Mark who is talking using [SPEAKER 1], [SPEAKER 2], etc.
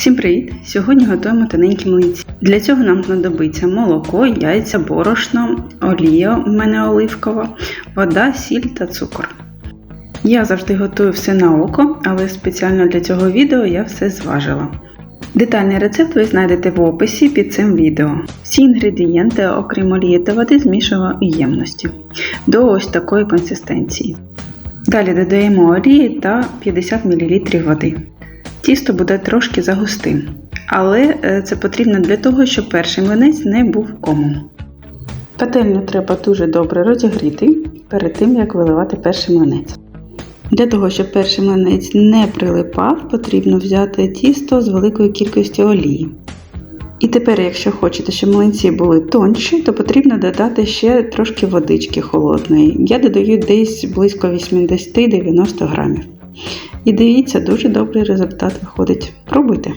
[SPEAKER 1] Всім привіт! Сьогодні готуємо тоненькі млинці. Для цього нам знадобиться молоко, яйця, борошно, олія у мене оливкова, вода, сіль та цукор. Я завжди готую все на око, але спеціально для цього відео я все зважила. Детальний рецепт ви знайдете в описі під цим відео. Всі інгредієнти, окрім олії та води, змішуємо у ємності до ось такої консистенції. Далі додаємо олії та 50 мл води. Тісто буде трошки загустим, але е, це потрібно для того, щоб перший млинець не був комом. Пательню треба дуже добре розігріти перед тим, як виливати перший млинець. Для того, щоб перший млинець не прилипав, потрібно взяти тісто з великою кількістю олії. І тепер, якщо хочете, щоб млинці були тонші, то потрібно додати ще трошки водички холодної. Я додаю десь близько 80-90 грамів. І дивіться, дуже добрий результат виходить. Пробуйте!